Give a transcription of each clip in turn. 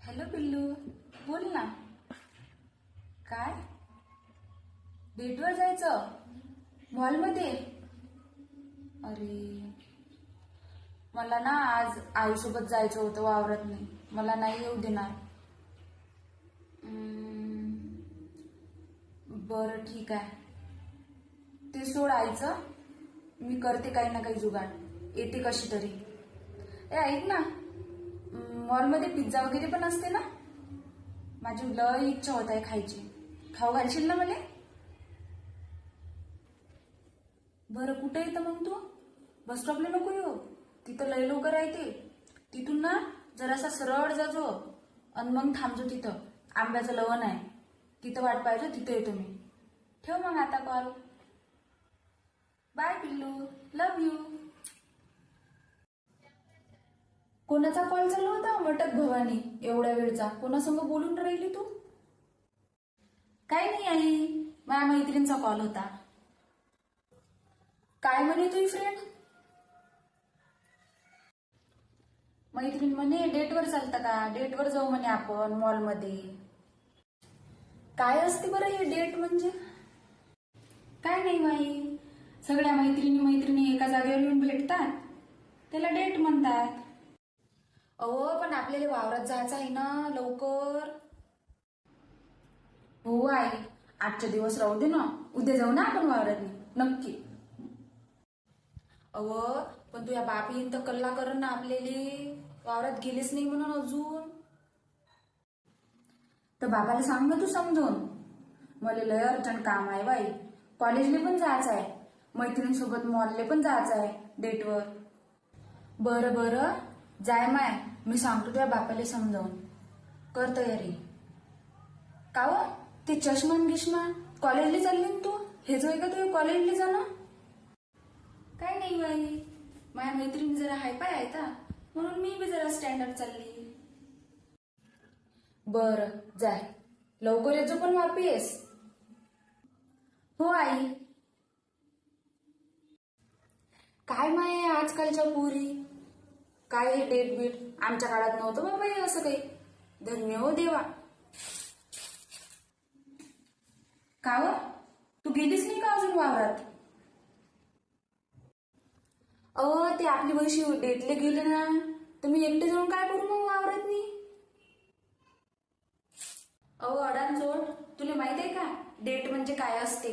Hello पिल्लू बोल ना. काय? डेटवर जायचं? मॉलमध्ये? अरे. मला ना आज आईसोबत जायचं होतं वावरत नाही मला नाही येऊ देणार. बर बरं ठीक आहे. ते सोड आईचं. मी करते काही ना काही जुगाड. येते कशी तरी. ए ऐक ना. मॉलमध्ये पिझ्झा वगैरे पण असते ना? माझी लय इच्छा होत आहे खायची. खाऊ घालशील ना मला? बरं कुठे येतं मग तू? बस स्टॉपला नको येऊ. तिथं लय लवकर राहते तिथून ना जरासा सरळ जाजो आणि मग थांबजो तिथं. आंब्याचं लवण आहे. तिथं वाट पाहिजे तिथं येतो मी. ठेव मग आता कॉल बाय पिल्लू. लव यू कोणाचा कॉल चालू होता? मटक भवानी. एवढ्या वेळचा कोणासंग बोलून राहिली तू? काय नाही आई. माझ्या मैत्रिणीचा कॉल होता. काय म्हणे तुझी फ्रेंड मैत्रीण म्हणे डेटवर चालतं का? डेटवर जाऊ म्हणे आपण मॉलमध्ये काय असते बरं हे डेट म्हणजे? काय नाही माई सगळ्या मैत्रिणी मैत्रिणी एका जागेवर येऊन भेटतात. त्याला डेट म्हणतात. अहो पण आपल्याला वावरात जायचं आहे ना लवकर. हो आई. आजच्या दिवस राहू दे ना. उद्या जाऊ ना आपण वावरात. नक्की. अहो पण तुझ्या बाप येईन तर कल्ला कर ना आपल्याला. वावरात गेलीच नाही म्हणून अजून. तर बाबाला सांग ना तू समजून. मला लय अर्जंट काम आहे बाई. कॉलेजला पण जायचं आहे. मैत्रिणींसोबत मॉलले पण जायचं आहे डेटवर. बरं बरं. जाय माय मी सांगतो तुझ्या बापाला समजावून. कर तयारी. का हो ते चष्मान गिष्मा कॉलेजला चालली ना तू? हेच होय का तुम्ही कॉलेजला जाणं काय नाही बाई. माझ्या मैत्रिणी जरा हायपाय आहेत हा. म्हणून मी बी जरा स्टँडर्ड चालली. बर जाय. लवकर येतो पण वापिस. हो आई. काय माय आजकालच्या पुरी? काय हे डेट बीट आमच्या काळात नव्हतं बाबा हे असं काही. धन्य हो देवा. का तू गेलीस नाही का अजून वावरात? अहो ते आपली वैशी डेटले गेले ना तर मी एकटे जाऊन काय करू मग वावरात मी अहो अडानजोड तुला माहीत आहे का? डेट म्हणजे काय असते?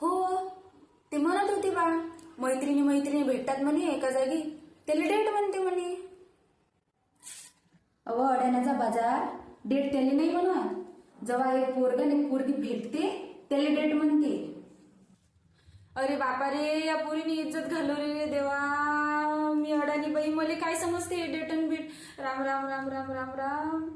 हो ते म्हणत होते बा मैत्रिणी मैत्रिणी भेटतात म्हणे एका जागी. त्याला डेट म्हणते म्हणे. अहो अडाण्याचा बाजार. डेट त्याला नाही म्हणत जेव्हा एक पोरग आणि एक पोरगी भेटते त्याला डेट म्हणते. अरे बापा रे या पोरीने इज्जत घालवली रे देवा. मी अडाणी बाई मला काय समजते डेट अन बीट? राम राम राम राम राम राम.